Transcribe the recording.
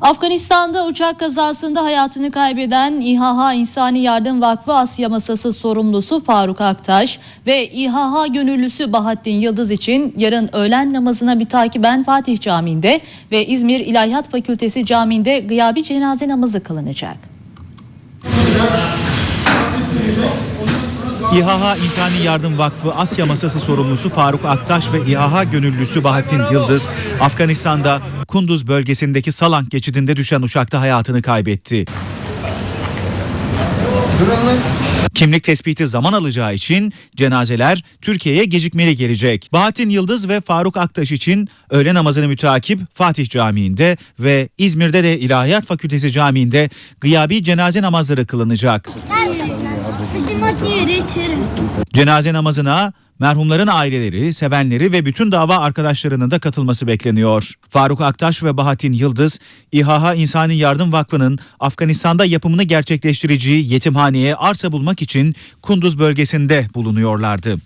Afganistan'da uçak kazasında hayatını kaybeden İHH İnsani Yardım Vakfı Asya Masası sorumlusu Faruk Aktaş ve İHH gönüllüsü Bahattin Yıldız için yarın öğlen namazına mütakiben Fatih Camii'nde ve İzmir İlahiyat Fakültesi Camii'nde gıyabi cenaze namazı kılınacak. İHH İnsani Yardım Vakfı Asya Masası sorumlusu Faruk Aktaş ve İHH gönüllüsü Bahattin Yıldız, Afganistan'da Kunduz bölgesindeki Salank geçidinde düşen uçakta hayatını kaybetti. Kimlik tespiti zaman alacağı için cenazeler Türkiye'ye gecikmeli gelecek. Bahattin Yıldız ve Faruk Aktaş için öğle namazını mütakip Fatih Camii'nde ve İzmir'de de İlahiyat Fakültesi Camii'nde gıyabi cenaze namazları kılınacak. Cenaze namazına merhumların aileleri, sevenleri ve bütün dava arkadaşlarının da katılması bekleniyor. Faruk Aktaş ve Bahattin Yıldız, İHH İnsani Yardım Vakfı'nın Afganistan'da yapımını gerçekleştireceği yetimhaneye arsa bulmak için Kunduz bölgesinde bulunuyorlardı.